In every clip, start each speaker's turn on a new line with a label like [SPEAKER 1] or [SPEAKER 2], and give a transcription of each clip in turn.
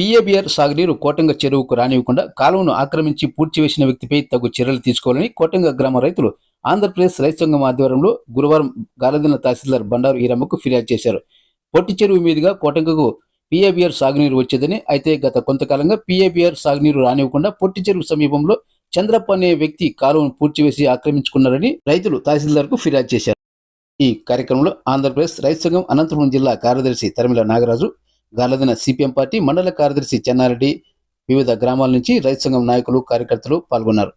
[SPEAKER 1] PABR సాగునీరు కోటంగ చెరువుకు రానివ్వకుండా కాలువను ఆక్రమించి పూడ్చివేసిన వ్యక్తిపై తగు చర్యలు తీసుకోవాలని కోటంగ గ్రామ రైతులు ఆంధ్రప్రదేశ్ రైతు సంఘం ఆధ్వర్యంలో గురువారం గాలదిన తహసీల్దార్ బండారు ఈరమ్మకు ఫిర్యాదు చేశారు. పొట్టి చెరువు మీదుగా కోటంగకు పీఏబీఆర్ సాగునీరు వచ్చేదని అయితే గత కొంతకాలంగా పీఏబీఆర్ సాగునీరు రానివ్వకుండా పొట్టి చెరువు సమీపంలో చంద్రప్ప అనే వ్యక్తి కాలువను పూడ్చివేసి ఆక్రమించుకున్నారని రైతులు తహసీల్దార్కు ఫిర్యాదు చేశారు. ఈ కార్యక్రమంలో ఆంధ్రప్రదేశ్ రైతు సంఘం అనంతపురం జిల్లా కార్యదర్శి తరిమిల నాగరాజు గాలదిన సిపిఎం పార్టీ మండల కార్యదర్శి చెన్నారెడ్డి వివిధ గ్రామాల నుంచి రైతు సంఘం నాయకులు కార్యకర్తలు పాల్గొన్నారు.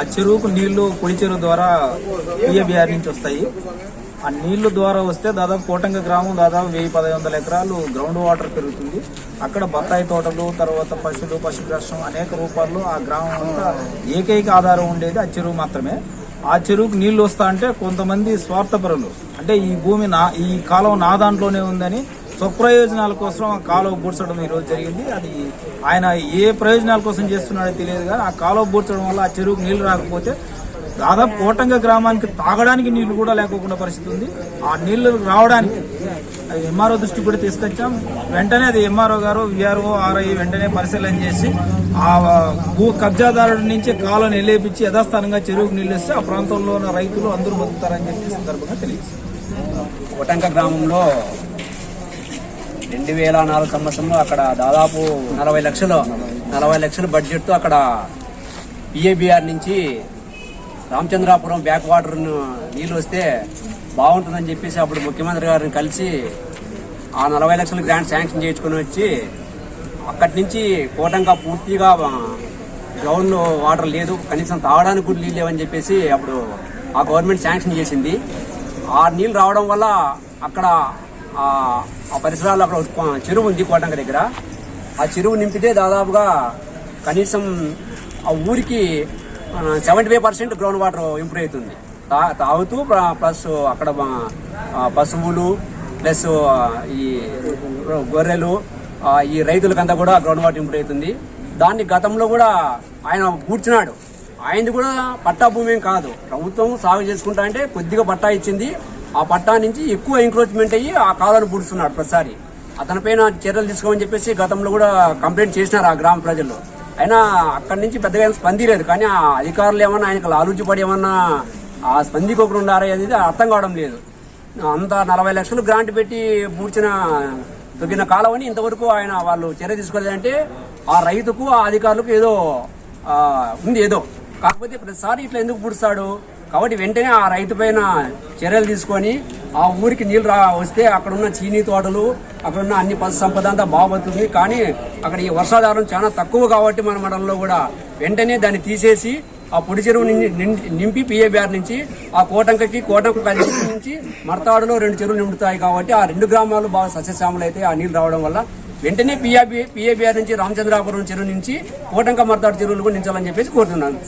[SPEAKER 2] ఆ చెరువుకు నీళ్ళు పొడి చెరువు ద్వారా పిఏబిఆర్ నుంచి వస్తాయి. ఆ నీళ్ళు ద్వారా వస్తే దాదాపు కోటంగ గ్రామం దాదాపు వెయ్యి పదహైదు వందల ఎకరాలు గ్రౌండ్ వాటర్ పెరుగుతుంది. అక్కడ బత్తాయి తోటలు తర్వాత పశువులు పశుగ్రాసం అనేక రూపాల్లో ఆ గ్రామం అంతా ఏకైక ఆధారం ఉండేది ఆ చెరువు మాత్రమే. ఆ చెరువుకు నీళ్ళు వస్తా అంటే కొంతమంది స్వార్థపరులు. అంటే ఈ భూమి నా ఈ కాలం నా దాంట్లోనే ఉందని స్వప్రయోజనాల కోసం ఆ కాలువ బూడ్చడం ఈ రోజు జరిగింది. అది ఆయన ఏ ప్రయోజనాల కోసం చేస్తున్నాడో తెలియదు కానీ ఆ కాలువ బూడ్చడం వల్ల ఆ చెరువుకు నీళ్ళు రాకపోతే దాదాపు కోటంగ గ్రామానికి తాగడానికి నీళ్ళు కూడా లేకోకుండా పరిస్థితి ఉంది. ఆ నీళ్ళు రావడానికి అది ఎంఆర్ఓ దృష్టి కూడా తీసుకొచ్చాం. వెంటనే అది ఎంఆర్ఓ గారు విఆర్ఓ ఆర్ఐ వెంటనే పరిశీలన చేసి ఆ భూ కబ్జాదారుడి నుంచి కాలువని నిలేపించి యథాస్థానంగా చెరువుకు నీళ్ళు ఇస్తే ఆ ప్రాంతంలో ఉన్న రైతులు అందరూ బతుకుతారని చెప్పి సందర్భంగా తెలియజేస్తారు
[SPEAKER 3] కోటంక గ్రామంలో రెండు వేల నాలుగు సంవత్సరంలో అక్కడ దాదాపు నలభై లక్షలు నలభై లక్షల బడ్జెట్తో అక్కడ పిఏబిఆర్ నుంచి రామచంద్రాపురం బ్యాక్ వాటర్ నీళ్ళు వస్తే బాగుంటుందని చెప్పేసి అప్పుడు ముఖ్యమంత్రి గారిని కలిసి ఆ నలభై లక్షల గ్రాంట్ శాంక్షన్ చేయించుకొని వచ్చి అక్కడి నుంచి కోటంగా పూర్తిగా గ్రౌండ్లో వాటర్ లేదు కనీసం తాగడానికి కూడా నీళ్ళు లేవని చెప్పేసి అప్పుడు ఆ గవర్నమెంట్ శాంక్షన్ చేసింది. ఆ నీళ్ళు రావడం వల్ల అక్కడ ఆ పరిసరాల్లో అక్కడ చెరువు ఉంది కోటంక దగ్గర. ఆ చెరువు నింపితే దాదాపుగా కనీసం ఆ ఊరికి seventy five percent ground water improve అవుతుంది. తా- తాగుతూ ప్లస్ అక్కడ పశువులు ప్లస్ ఈ గొర్రెలు ఈ రైతులకంతా కూడా గ్రౌండ్ వాటర్ ఇంప్రూవ్ అవుతుంది. దాన్ని గతంలో కూడా ఆయన కూర్చున్నాడు. ఆయనది కూడా పట్టా భూమి ఏం కాదు. ప్రభుత్వం సాగు చేసుకుంటా అంటే కొద్దిగా పట్టా ఇచ్చింది. ఆ పట్టా నుంచి ఎక్కువ ఎంక్రోచ్మెంట్ అయ్యి ఆ కాలను పూడుస్తున్నాడు ప్రతిసారి. అతనిపైన చర్యలు తీసుకోమని చెప్పేసి గతంలో కూడా కంప్లైంట్ చేసినారు ఆ గ్రామ ప్రజలు. అయినా అక్కడి నుంచి పెద్దగా ఏం స్పందిలేదు కానీ ఆ అధికారులు ఏమన్నా ఆయనకు లాలూచి పడి ఏమన్నా ఆ స్పందికోకుండా ఉన్నారా అనేది అర్థం కావడం లేదు. అంత నలభై లక్షలు గ్రాంట్ పెట్టి పూడ్చిన తొగ్గిన కాలమని ఇంతవరకు ఆయన వాళ్ళు చర్య తీసుకోలేదంటే ఆ రైతుకు ఆ అధికారులకు ఏదో ఉంది ఏదో. కాకపోతే ప్రతిసారి ఇట్లా ఎందుకు పుడుస్తాడు? కాబట్టి వెంటనే ఆ రైతు పైన చర్యలు తీసుకొని ఆ ఊరికి నీళ్ళు రా వస్తే అక్కడ ఉన్న చీనీ తోటలు అక్కడ ఉన్న అన్ని పశు సంపద అంతా బాగుపడుతుంది. కానీ అక్కడ ఈ వర్షాధారం చాలా తక్కువ కాబట్టి మన మండలంలో కూడా వెంటనే దాన్ని తీసేసి ఆ పొడి చెరువు నింపి పిఏబిఆర్ నుంచి ఆ కోటంకకి కోటంక నుంచి మర్తాడులో రెండు చెరువులు నిండుతాయి కాబట్టి ఆ రెండు గ్రామాలు బాగా సస్యశ్యామలు అయితే ఆ నీళ్ళు రావడం వల్ల వెంటనే పిఆబి పిఏబిఆర్ నుంచి రామచంద్రాపురం చెరువు నుంచి కోటంక మర్తాడు చెరువులు కూడా నించాలని చెప్పేసి కోరుతున్నాను.